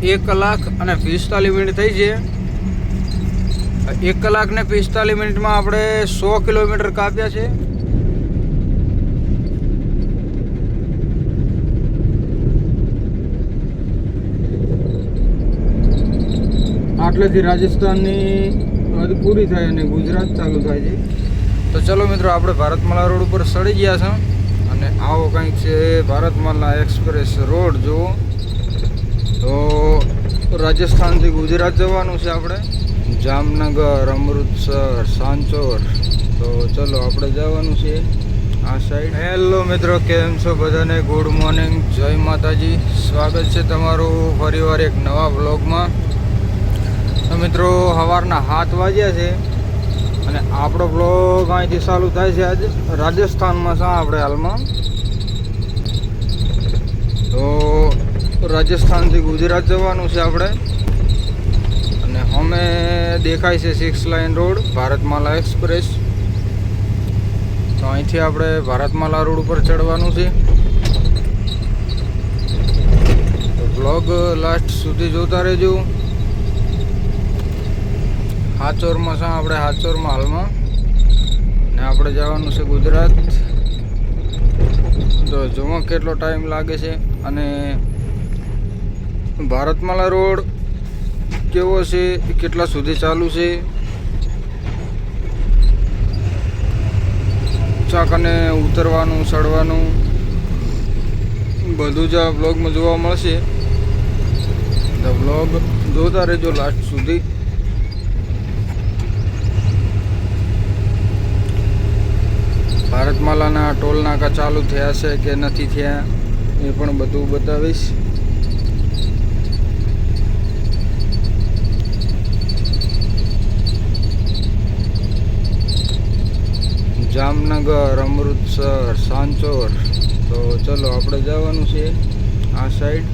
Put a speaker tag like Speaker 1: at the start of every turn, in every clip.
Speaker 1: એક કલાક અને પિસ્તાલીસ મિનિટ થઈ છે. એક કલાક ને પિસ્તાલીસ મિનિટમાં આપણે સો કિલોમીટર કાપ્યા છે. આટલેથી રાજસ્થાનની હદ પૂરી થાય અને ગુજરાત ચાલુ થાય છે. તો ચલો મિત્રો, આપણે ભારતમાલા રોડ ઉપર સડી ગયા છે. અને આવો કંઈક છે ભારતમાલા એક્સપ્રેસ રોડ, જુઓ. તો રાજસ્થાનથી ગુજરાત જવાનું છે આપણે. જામનગર, અમૃતસર, સાંચોર. તો ચલો આપણે જવાનું છે આ સાઈડ હેલો મિત્રો, કેમ છો બધાને? ગુડ મોર્નિંગ જય માતાજી. સ્વાગત છે તમારું ફરીવાર એક નવા બ્લોગમાં તો મિત્રો, સવારના સાત વાગ્યા છે અને આપણો બ્લોગ અહીંથી ચાલુ થાય છે આજે રાજસ્થાનમાં છે આપણે હાલમાં. તો રાજસ્થાનથી ગુજરાત જવાનું છે આપણે. અને અમે દેખાય છે six lane road Bharatmala expressway તો અહીંથી આપણે ભારતમાલા રોડ ઉપર ચડવાનું છે. તો બ્લોગ લાસ્ટ સુધી જોતા રહેજો. હાચોરમાં છે, આપણે હાચોરમાં હાલમાં. ને આપણે જવાનું છે ગુજરાત. તો જુઓ કેટલો ટાઈમ લાગે છે. અને ભારતમાલા રોડ કેવો છે? કેટલા સુધી ચાલુ છે? ચાકને ઉતરવાનું, ચડવાનું, બધું જ આ બ્લોગમાં જોવા મળશે. તો બ્લોગ જોતા રહેજો લાસ્ટ સુધી. ભારતમાલાના ટોલ નાકા ચાલુ થયા છે કે નથી થયા, એ પણ બધું બતાવીશ. જામનગર, અમૃતસર, સાંચોર. તો ચલો, આપણે જવાનું છે આ સાઈડ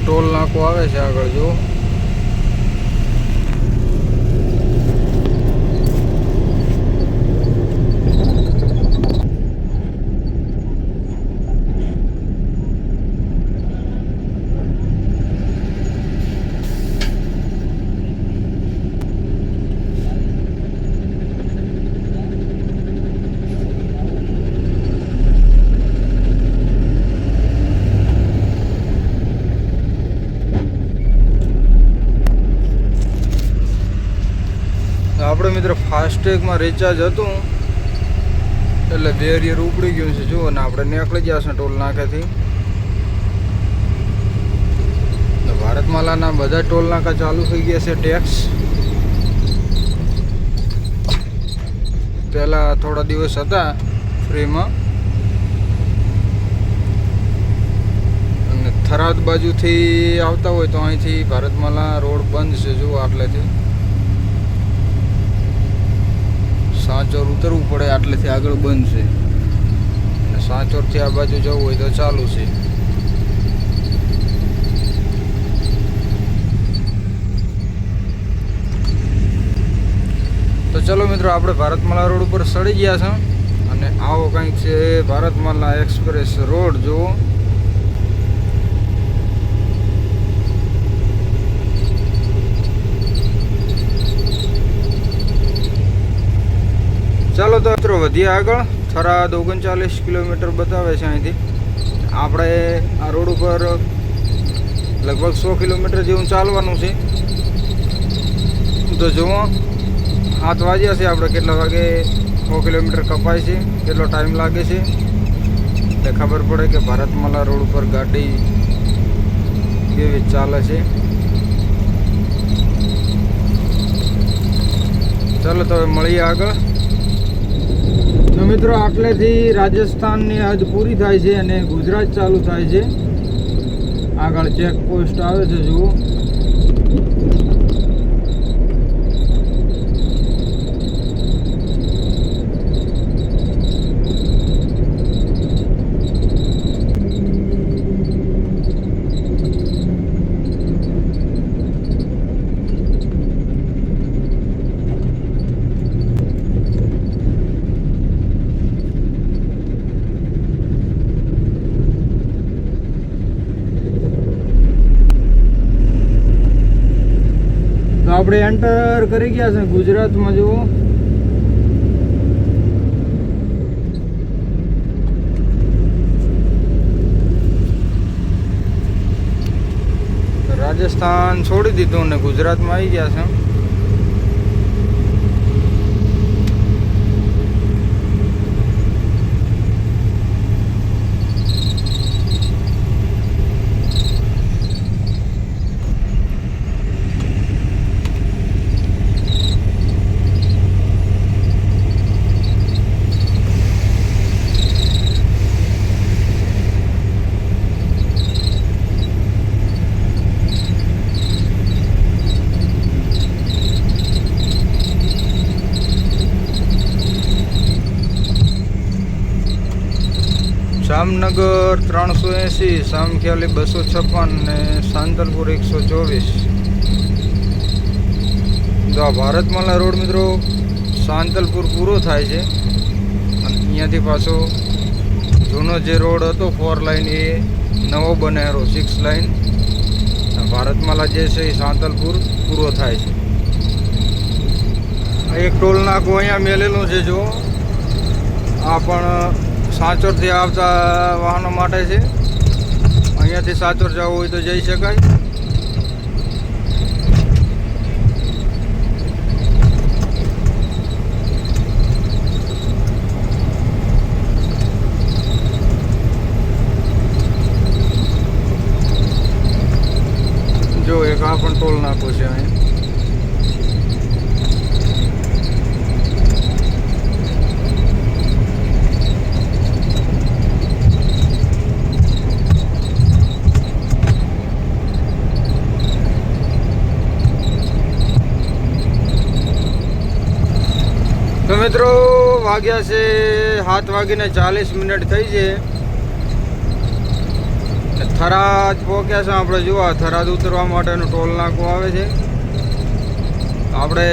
Speaker 1: ટોલ નાકો આવે છે આગળ જો આપણે મિત્ર ફાસ્ટેગમાં રિચાર્જ હતું. એટલે બેરિયર ઉપડી ગયું છે. જુઓ ને આપણે નીકળી ગયા છે ટોલ નાકાથી. ભારતમાલાના બધા ટોલ નાકા ચાલુ થઈ ગયા છે ટેક્સ પહેલાં થોડા દિવસ હતા ફ્રીમાં. થરાદ બાજુથી આવતા હોય તો અહીંથી ભારતમાલા રોડ બંધ છે. જુઓ આટલેથી. સાંચોર ઉતરવું પડે આટલેથી આગળ છે અને સાંચોરથી આ બાજુ જવું હોય તો ચાલુ છે. તો ચલો મિત્રો, આપણે ભારતમાલા રોડ ઉપર સડી ગયા છે. અને આવો કંઈક છે ભારતમાલા એક્સપ્રેસ રોડ, જુઓ. ચાલો તો મિત્રો, વધીએ આગળ. થરાદ ઓગણચાલીસ કિલોમીટર બતાવે છે અહીંથી. આપણે આ રોડ ઉપર લગભગ સો કિલોમીટર જેવું ચાલવાનું છે. તો જુઓ, સાત વાગ્યા છે આપણે, કેટલા વાગે સો કિલોમીટર કપાય છે, કેટલો ટાઈમ લાગે છે. એટલે ખબર પડે કે ભારતમાલા રોડ ઉપર ગાડી કેવી ચાલે છે. ચાલો તો હવે મળીએ આગળ. મિત્રો આટલેથી રાજસ્થાનની હદ પૂરી થાય છે અને ગુજરાત ચાલુ થાય છે. આગળ ચેક પોસ્ટ આવે છે, જુઓ. આપણે એન્ટર કરી ગયા છે ગુજરાતમાં જુઓ. રાજસ્થાન છોડી દીધું ને ગુજરાતમાં આવી ગયા છે. જામનગર ત્રણસો એંસી સામખ્યાલી બસો છપ્પન ને સાંતલપુર એકસો ચોવીસ. જો આ ભારતમાલા રોડ મિત્રો, સાંતલપુર પૂરો થાય છે. અને અહીંયાથી પાછો જૂનો જે રોડ હતો ફોર લાઇન એ, નવો બનેરો સિક્સ લાઈન ભારતમાલા જે છે એ સાંતલપુર પૂરો થાય છે. એક ટોલ નાકો અહીંયા મેલેલું છે, જો. આ પણ સાંચોરથી આવતા વાહનો માટે છે. અહીંયાથી સાંચોર જવું હોય તો જઈ શકાય. જો એક આ પણ ટોલ નાખો છે અહીં તો મિત્રો, વાગ્યા છે સાત વાગીને ચાલીસ મિનિટ થઈ છે. થરાદ પહોંચ્યા છે આપણે જોવા થરાદ ઉતરવા માટેનું ટોલ નાકું આવે છે. આપણે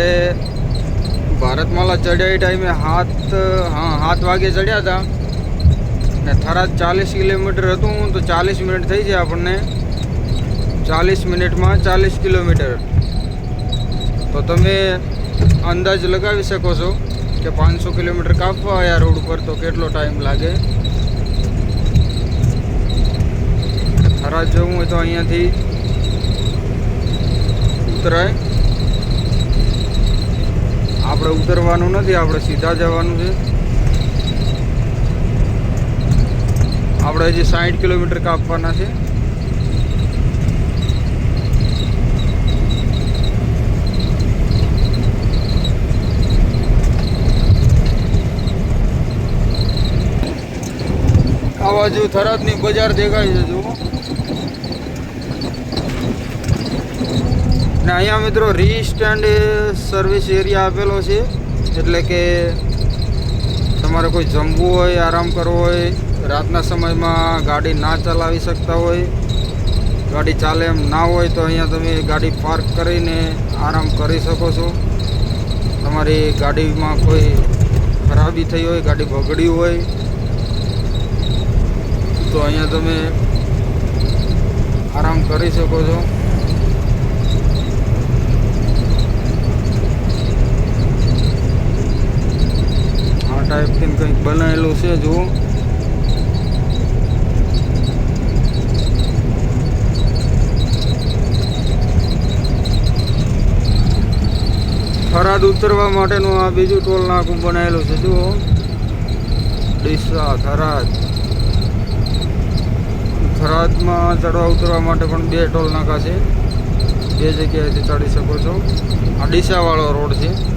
Speaker 1: ભારતમાલા ચડ્યા એ ટાઈમે હાથ હા સાત વાગે ચડ્યા હતા. ને થરાદ ચાલીસ કિલોમીટર હતું, તો ચાલીસ મિનિટ થઈ છે આપણને. ચાલીસ મિનિટમાં ચાલીસ કિલોમીટર. તો તમે અંદાજ લગાવી શકો છો. કે પાંચસો કિલોમીટર કાપવા આવ્યા રોડ ઉપર તો કેટલો ટાઈમ લાગે? થરાદ જવું હોય તો અહીંયાથી ઉતરાય. આપણે ઉતરવાનું નથી, આપણે સીધા જવાનું છે. આપણે હજી સાઠ કિલોમીટર કાપવાના છે. આ બાજુ થરાદની બજાર દેખાય છે, જુઓ. ને અહીંયા મિત્રો રીસ્ટેન્ડ સર્વિસ એરિયા આપેલો છે, એટલે કે તમારે કોઈ જમવું હોય, આરામ કરવો હોય, રાતના સમયમાં ગાડી ના ચલાવી શકતા હોય, ગાડી ચાલે એમ ના હોય તો અહીંયા તમે ગાડી પાર્ક કરીને આરામ કરી શકો છો. તમારી ગાડીમાં કોઈ ખરાબી થઈ હોય, ગાડી બગડી હોય તો અહીંયા તમે આરામ કરી શકો છો. આ ટાઈપથી કંઈક બનાવેલું છે, જુઓ. થરાદ ઉતરવા માટેનું આ બીજું ટોલ નાકું બનાવેલું છે, જુઓ. ડીસા, થરાદ. થરાદમાં ચડવા ઉતરવા માટે પણ બે ટોલ નાકા છે. બે જગ્યાએથી ચડી શકો છો. આ ડીસાવાળો રોડ છે.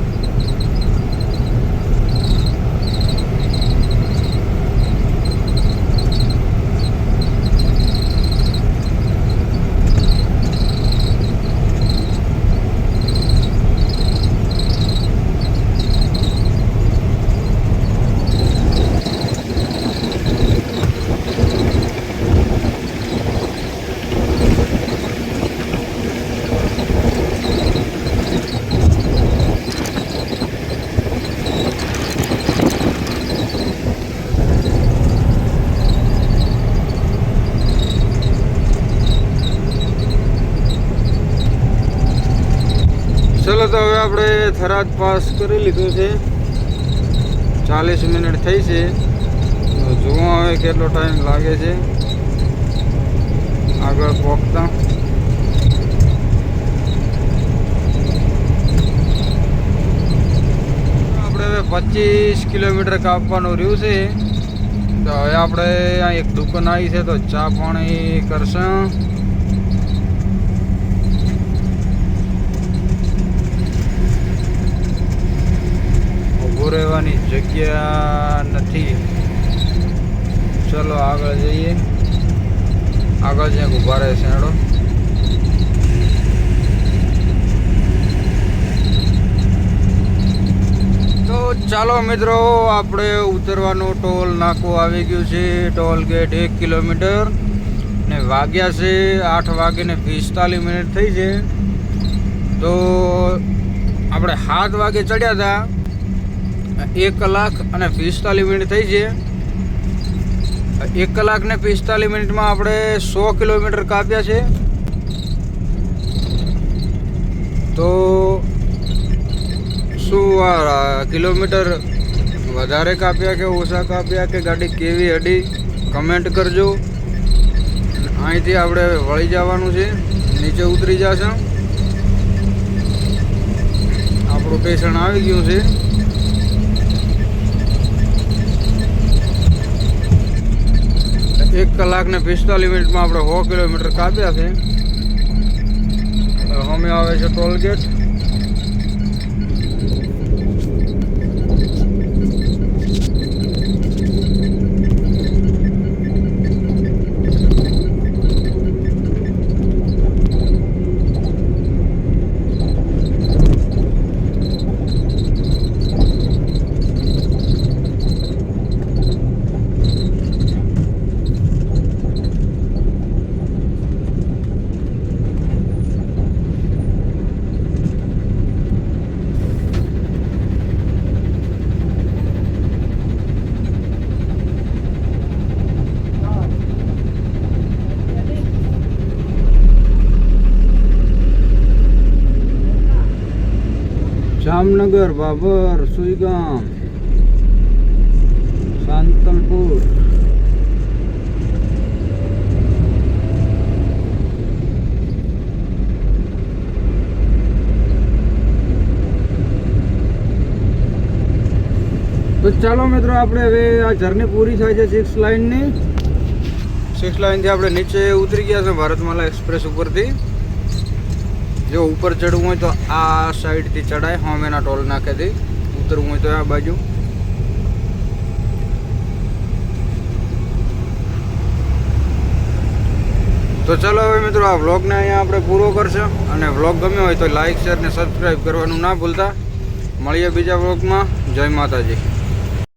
Speaker 1: તો હવે આપણે થરાદ પાસ કરી લીધું છે. ચાલીસ મિનિટ થઈ છે. જુઓ હવે કેટલો ટાઈમ લાગે છે. આગળ પહોંચતા આપણે હવે પચીસ કિલોમીટર કાપવાનું રહ્યું છે. તો હવે આપણે અહીં એક દુકાન આવી છે, તો ચા પાણી કરશું. જગ્યા નથી. ચલો આગળ જઈએ. આગળ જ્યાં ઊભા રહે છે હેડો તો ચાલો મિત્રો, આપણે ઉતરવાનું ટોલ નાકું આવી ગયું છે. ટોલ ગેટ એક કિલોમીટર ને વાગ્યા છે આઠ વાગીને પિસ્તાલીસ મિનિટ થઈ છે. તો આપણે સાત વાગે ચડ્યા હતા. એક કલાક અને પિસ્તાલીસ મિનિટ થઈ છે. એક કલાક ને પિસ્તાલીસ મિનિટમાં આપણે સો કિલોમીટર કાપ્યા છે. તો શું આ કિલોમીટર વધારે કાપ્યા કે ઓછા કાપ્યા કે ગાડી કેવી હડી કમેન્ટ કરજો. અહીંથી આપણે વળી જવાનું છે. નીચે ઉતરી જશું. આપણું સ્ટેશન આવી ગયું છે. એક કલાક ને પિસ્તાલીસ મિનિટમાં આપણે સો કિલોમીટર કાપ્યા છે. અમે આવે છે ટોલ જામનગર, બાબર, સુઈગામ, સાંતલપુર. તો ચાલો મિત્રો, આપણે હવે આ જર્ની પૂરી થાય છે સિક્સ લાઇનની સિક્સ લાઇનથી આપણે નીચે ઉતરી ગયા છે, ભારતમાલા એક્સપ્રેસ ઉપરથી. જો ઉપર ચડવું હોય તો આ સાઈડથી ચડાય હોમેના ટોલ નાકેથી. ઉતરવું હોય તો આ બાજુ. તો ચાલો હવે મિત્રો, આ વ્લોગને અહીંયા આપણે પૂરો કરશું. અને વ્લોગ ગમ્યો હોય તો લાઇક શેર ને સબસ્ક્રાઈબ કરવાનું ના ભૂલતા. મળીએ બીજા વ્લોગમાં. જય માતાજી.